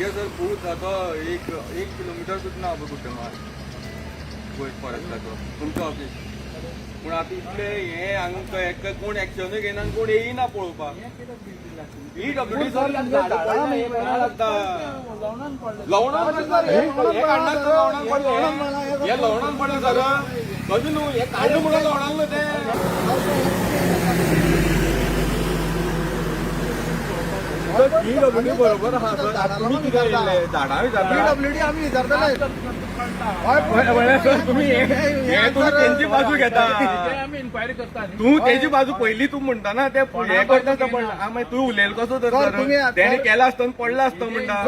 हांगेसर पूत जातो एक एक किलोमिटर ना पळय कुठे मार गोंय फॉरेस्टाचो तुमचो ऑफिस पूण आतां इतले हे? हांगा कोण एक्शनूय आनी कोण येयना पळोवपाक ही डब्ल्यू डी सर लागता लवणां म्हणजे सर। हे तर लवणाक पडले हे पडले सर। न्हू हे काढलं म्हणून लवणाक ते PWD बरोबर सर तुम्ही पीडब्ल्यूडी आम्ही हे हे बाजू घेता. आम्ही इन्क्वायरी करता न्ही. तू तेजी बाजू पहिली तू म्हणता ना ते हे करता तो पडला हा, मागीर तू उलयलो कसो तर सर, सर? तुम्ही आता- तेणे केला आसतना पडला आसता म्हणटा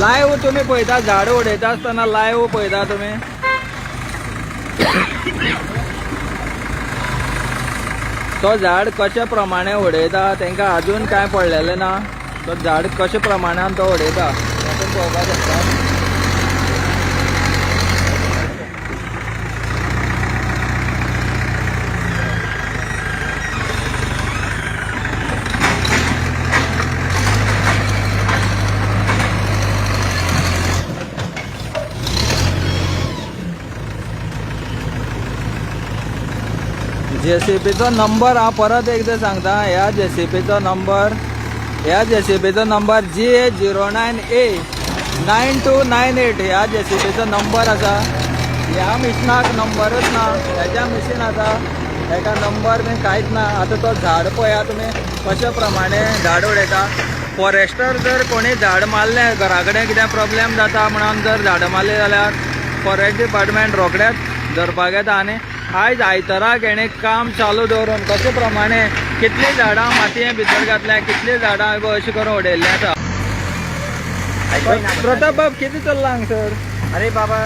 लाईव्ह तुम्ही पळयता झाड उडयता आसतना लाईव्ह पळयता तुम्ही. तो झाड कशा प्रमाणे उडयता? तांकां अजून कांय पडलेलें ना? तो झाड कशा प्रमाणान तो उडयता? हें पळोवपाक शकता. जेसीबीचो नंबर हांव परत एकदां सांगता ह्या जेसीबीचो नंबर ह्या जेसीबीचो number G A zero nine A nine two nine eight ह्या जेसीबीचो नंबर आसा ह्या मिशिनाक नंबरच ना हेज्या मिशीन आसा हेका नंबर बी कांयच ना आतां तो झाड पळया तुमी कशा प्रमाणे झाड उडयता फॉरेस्टर जर कोणी झाड मारलें घरा कडेन कितें प्रॉब्लेम जाता म्हणून जर झाड मारली जाल्यार फॉरेस्ट डिपार्टमेंट रोखडेच धरपाक येता आनी आयज आयताराक हेणें काम चालू दवरून कशे प्रमाणे कितलीं झाडां मातये भितर घातल्या कितलीं झाडां अशें करून उडयल्लीं आसा प्रताप बाब कितें चल्लां हांगसर अरे बाबा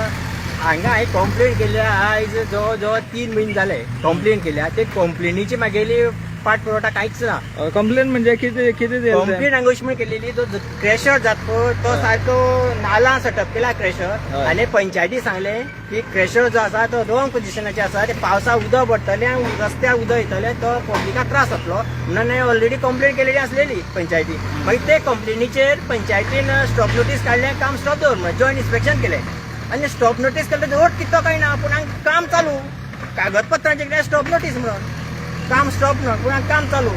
हांगा हांवें कंप्लेन केल्या. आयज जवळ जवळ तीन म्हयने जाले कंप्लेन केल्या. ते कंप्लेनीची म्हागेली पाठपुरवठा कांयच ना कंप्लेन म्हणजे कितें कितें केलेली तो क्रॅशर जात तो सारको नाला सेटअप केला क्रॅशर हय. आनी पंचायती सांगले की क्रॅशर जो आसा तो रॉंग पोझिशनाचे आसा ते पावसा उदक पडटलें आनी रस्त्यार उदक येतलें तो पब्लिकाक त्रास जातलो म्हणून हांवें ऑलरेडी कंप्लेन केलेली आसलेली पंचायती. मागीर ते कंप्लेनीचेर पंचायतीन स्टॉप नोटीस काडलें काम स्टॉप दवर म्हणून जॉयंट इन्स्पेक्शन केलें. आनी स्टॉप नोटीस केलें दवर कितो काय ना पूण हांगा काम चालू. कागदपत्रांचे कितें स्टॉप नोटीस म्हणून. काम स्टॉप ना पूण हांगा काम चालू.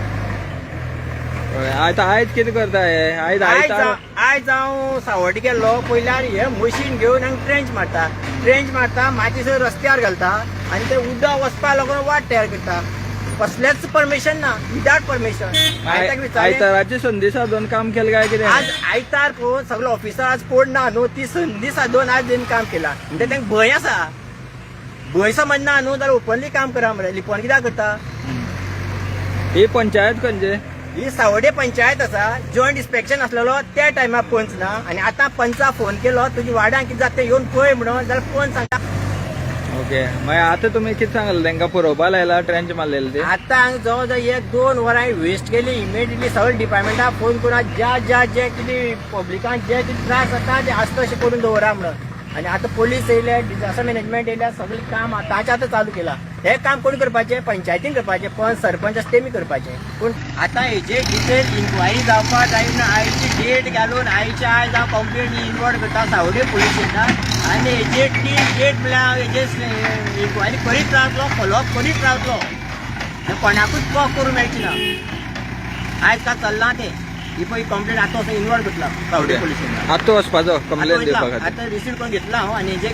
आयज आयज कितें करता हे आयज आयज हांव- आयज हांव सावड्डी गेल्लो पयल्यार हे मशीन घेवन हांगा ट्रेंच मारता. ट्रेंच मारता माती सगळी रस्त्यार घालता आनी ते उदक वचपा लागून वाट तयार करता. कसलेंच परमिशन ना विदाउट परमिशन आयताराची संदी साधून काम केलें काय कितें आज आयतार पळोवन सगळे ऑफिसर आज कोण ना न्हू ती संदी साधून आज येवन काम केला. म्हणजे तांकां भंय आसा भंय समज ना न्हू जाल्यार ओपनली काम करा मरे लिपोन कित्याक करता? ही पंचायत खंयची ही सावडे पंचायत आसा जॉयंट इन्स्पेक्शन आसलेलो त्या टायमार पंच ना आनी आतां पंचा फोन केलो तुजी वाड्यान कितें जाता तें येवन पळय म्हणून जाल्यार पंच सांगता ओके मागीर आतां तुमी कितें सांगलें? तांकां पुरोवपा लायला ट्रेंच मारलेली ती? आतां हांगा जवळ जवळ एक दोन वरां वेस्ट केली. इमिडिएटली सगळे डिपार्टमेंटाक फोन करून ज्या ज्या जे कितें पब्लिकांक जे कितें त्रास जाता ते आस्त अशें करून दवरा म्हणून. आनी आतां पोलीस येयल्या डिझास्टर मॅनेजमेंट येयल्या सगळें काम आतांच्या आतां चालू केलां. हे काम कोण करपाचें पंचायतीन करपाचें पंच सरपंच आसा तेमी करपाचें पूण आतां हेजे डिटेल इन्क्वायरी जावपा जाय म्हणून आयची डेट घालून आयच्या आयज हांव कंप्लेन इन्वॉल्व करता सावडे पुलीस स्टेशनान आनी हेजेर ती डेट म्हळ्यार हेजेर इन्क्वायरी करीत रावतलो फॉलोअप करीत रावतलो कोणाकूच कॉक करूंक मेळची ना. आयज काल चल्लां तें? ही पळय कंप्लेन आतां असो इनवॉल्व स्टेशनार आतां वचपाचो कंप्लेन दिवपा खातीर आता रिसीव करून घेतला हांव आनी हेजे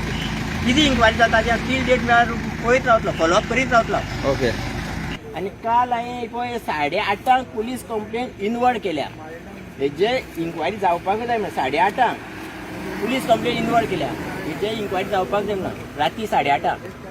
कितें इन्क्वायरी जाता त्या ती डेट मेळ्यार पळयत रावतलो फॉलोअप करीत रावतलो ओके आनी काल हांवें पळय साडे आठांक पुलीस कंप्लेन इनवर्ड केल्या हेजे इन्क्वायरी जावपाक जाय म्हणून साडे आठांक पुलीस कंप्लेन इनवर्ड केल्या हेजे इन्क्वायरी जावपाक जाय म्हणून राती साडे आठांक